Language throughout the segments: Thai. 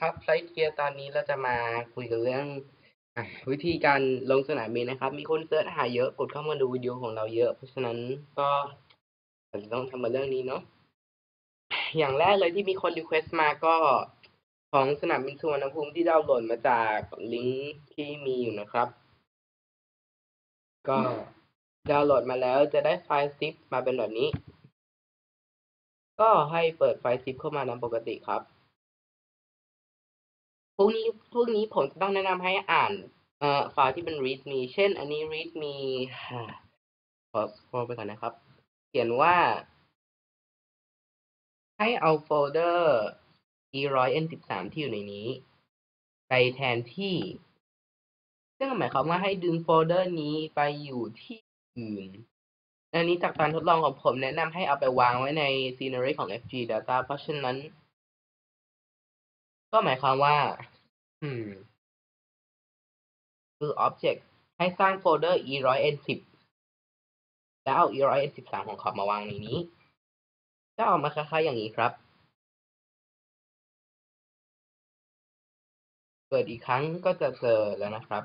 ครับไฟเทียตอนนี้เราจะมาคุยกันเรื่องอวิธีการลงสนามบินนะครับ มีคนเสิร์ชหาเยอะกดเข้ามาดูวิดีโอของเราเยอะ เพราะฉะนั้นก็อาจะต้องทำมาเรื่องนี้เนาะอย่างแรกเลยที่มีคนรีเควสต์มาก็ของสนามบินสุวรรณภูมิที่ดาวน์โหลดมาจากลิงก์ที่มีอยู่นะครับ ก็ดาวน์โหลดมาแล้วจะได้ไฟล์ซิปมาเป็นแบบนี้ ก็ให้เปิดไฟล์ซิปเข้ามาตามปกติครับ พวกนี้พวกนี้ผมจะต้องแนะนำให้อ่านเอ่อไฟล์ที่เป็น readme เช่น อันนี้ readme อ่าขอไปก่อนนะครับ เขียนว่า ให้เอาโฟลเดอร์ e 1 0 n 1 3ที่อยู่ในนี้ ไปแทนที่ ซึ่งหมายความว่าให้ดึงโฟลเดอร์นี้ไปอยู่ที่อื่นอันนี้จากการทดลองของผมแนะนำให้เอาไปวางไว้ใน scenery ของ fg data เพราะฉะนั้น ก็หมายความว่า อืม คือ object ให้สร้างโฟลเดอร์ e 1 0 n 10แล้วเอา e 1 0 n 13ของเขามาวางในนี้จะออกมาคล้ายๆอย่างนี้ครับ เปิดอีกครั้งก็จะเจอแล้วนะครับ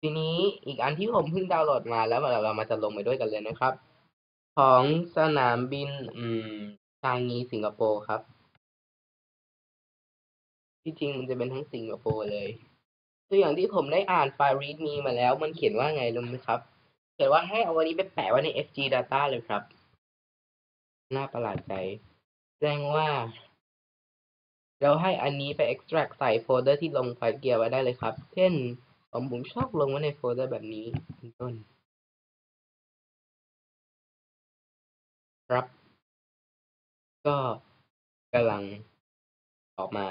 ทีนี้อีกอันที่ผมเพิ่งดาวน์โหลดมาแล้วเรามาจะลงไปด้วยกันเลยนะครับ ของสนามบิน อืมชางงีสิงคโปร์ครับ ที่จริงมันจะเป็นทั้งสิงคโปร์เลย ตัวอย่างที่ผมได้อ่านไฟล์ readme มาแล้ว มันเขียนว่าไงรู้ไหมครับ เขียนว่าให้เอาวันนี้ไปแปะไว้ใน fg data เลยครับ น่าประหลาดใจ แจ้งว่า เราให้อันนี้ไป extract ใส่โฟลเดอร์ที่ลงไฟล์เกียร์ไว้ได้เลยครับ เช่นผมผมชอบลงไว้ในโฟลเดอร์แบบนี้เป็นต้น ครับ ก็กำลังออกมา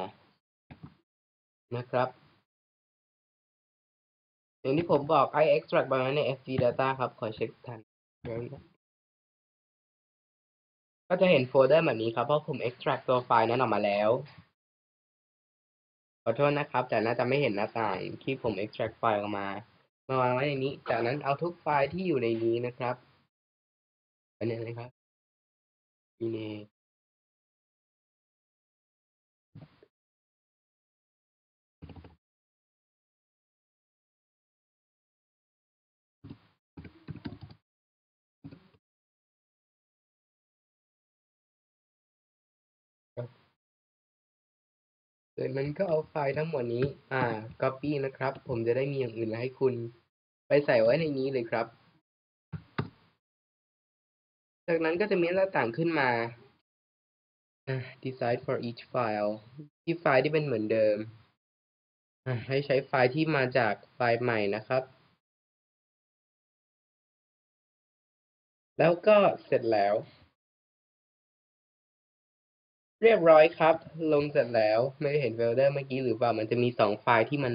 นะครับอย่างที่ผมบอก i extract มาใน fg data ครับ ขอเช็คทัน ก็จะเห็นโฟลเดอร์แบบนี้ครับ เพราะผม extract ตัวไฟล์นั้นออกมาแล้ว ขอโทษนะครับ แต่น่าจะไม่เห็นหน้าต่างที่ผม extract ไฟล์ออกมามาวางไว้ในนี้ จากนั้นเอาทุกไฟล์ที่อยู่ในนี้นะครับอันนี้นะครับอีเนากนั้นก็เอาไฟล์ทั้งหมดนี้ อ่า copy นะครับ ผมจะได้มีอย่างอื่นให้คุณ ไปใส่ไว้ในนี้เลยครับ จากนั้นก็จะมีหน้าต่างขึ้นมาอ่า decide for each file ที่ไฟล์ที่เป็นเหมือนเดิม ให้ใช้ไฟล์ที่มาจากไฟล์ใหม่นะครับ แล้วก็เสร็จแล้ว เรียบร้อยครับ ลงเสร็จแล้วไม่ได้เห็นโฟลเดอร์เมื่อกี้หรือเปล่ามันจะมีสองไฟล์ที่มัน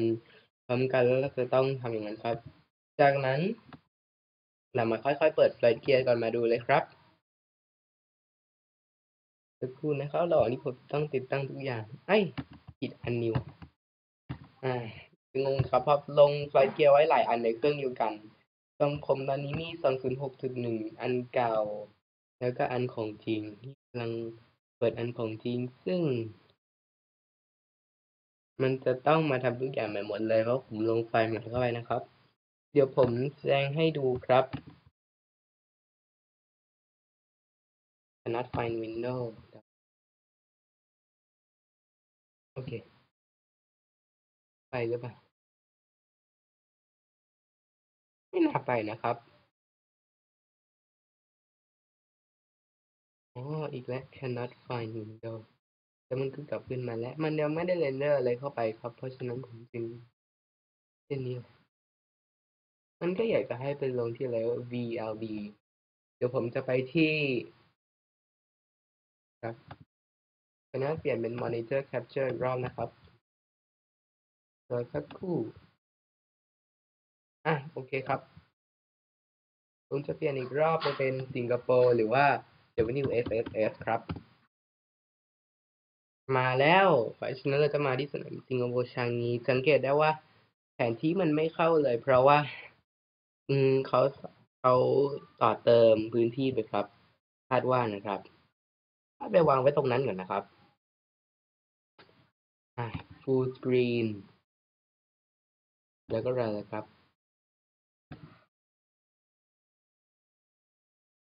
พร้อมกันแล้วเราจะต้องทำอย่างนั้นครับ จากนั้น เรามาค่อยๆ เปิดไฟล์เกียร์ก่อนมาดูเลยครับสักครู่นะครับระหว่างที่ผมต้องติดตั้งทุกอย่าง ไอ้ผิดอันนิวอ่างงครับเพราะลงไฟล์เกียร์ไว้หลายอันในเครื่องเดียวกันตรงผมตอนนี้มี206.1อันเก่า แล้วก็อันของจริงที่กำลัง เปิดอันของจริง ซึ่ง มันจะต้องมาทำทุกอย่างใหม่หมดเลยเพราะผมลงไฟล์ใหม่เข้าไปนะครับ เดี๋ยวผมแสดงให้ดูครับ cannot find window โอเค ไปหรือเปล่า ไม่น่าไปนะครับ อ๋ออีกแล้ว cannot find window แต่มันก็กลับขึ้นมาแล้ว มันยังไม่ได้เรนเดอร์อะไรเข้าไปครับ เพราะฉะนั้นผมจึงเช่นนี้ มันก็อยากจะให้ไปลงที่อะไรว่า VLB เดี๋ยวผมจะไปที่ครับคณะเปลี่ยนเป็น monitor capture อีกรอบนะครับรอสักครู่อะโอเคครับผมจะเปลี่ยนอีกรอบไปเป็นสิงคโปร์หรือว่า WSSS ครับ มาแล้วเพราะฉะนั้นเราจะมาที่สนามสิงคโปร์ชางงีสังเกตได้ว่า แผนที่มันไม่เข้าเลย เพราะว่า อืมเขาเขาต่อเติมพื้นที่ไปครับคาดว่านะครับไปวางไว้ตรงนั้นก่อนนะครับอ่าอะ full screen แล้วก็อะไรล่ะครับ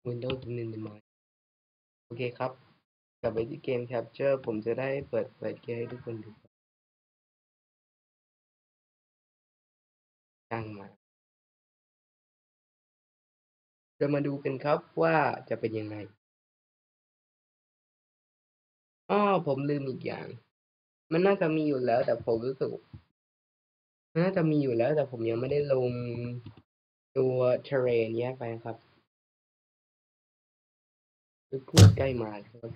Windows Minimize โอเคครับ กลับไปที่เกม Capture ผมจะได้เปิดเปิดเกมให้ทุกคนดูตั้งมาจะมาดูกันครับว่าจะเป็นยังไงอ้อผมลืมอีกอย่าง มันน่าจะมีอยู่แล้ว แต่ผมรู้สึกมันน่าจะมีอยู่แล้วแต่ผมยังไม่ได้ลงตัว terrain แยกไปครับ พูดใกล้มาครับ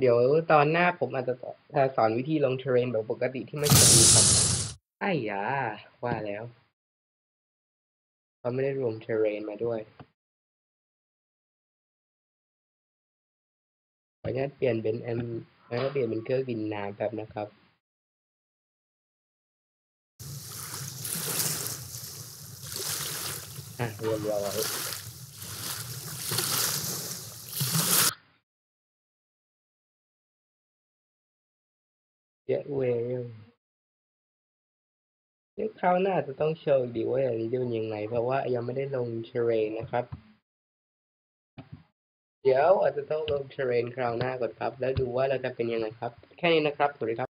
เดี๋ยวตอนหน้าผมอาจจะจะสอนวิธีลง terrain แบบปกติที่ไม่ใช่ดีครับไอ้ยาว่าแล้วเขาไม่ได้รวม terrain มาด้วยขออนุญาตเปลี่ยนเป็นแอม แล้วก็เปลี่ยนเป็นเครื่องบินน้ำแบบนะครับ อะเรียบร้อยเยอะเวลเดี๋ยวคราวหน้าจะต้องโชว์อีกดีว่าอย่างนี้จะเป็นยังไง เพราะว่ายังไม่ได้ลง terrain นะครับ เดี๋ยวอาจจะต้องลง terrain คราวหน้าก่อนครับ แล้วดูว่าเราจะเป็นยังไงครับ แค่นี้นะครับสวัสดีครับ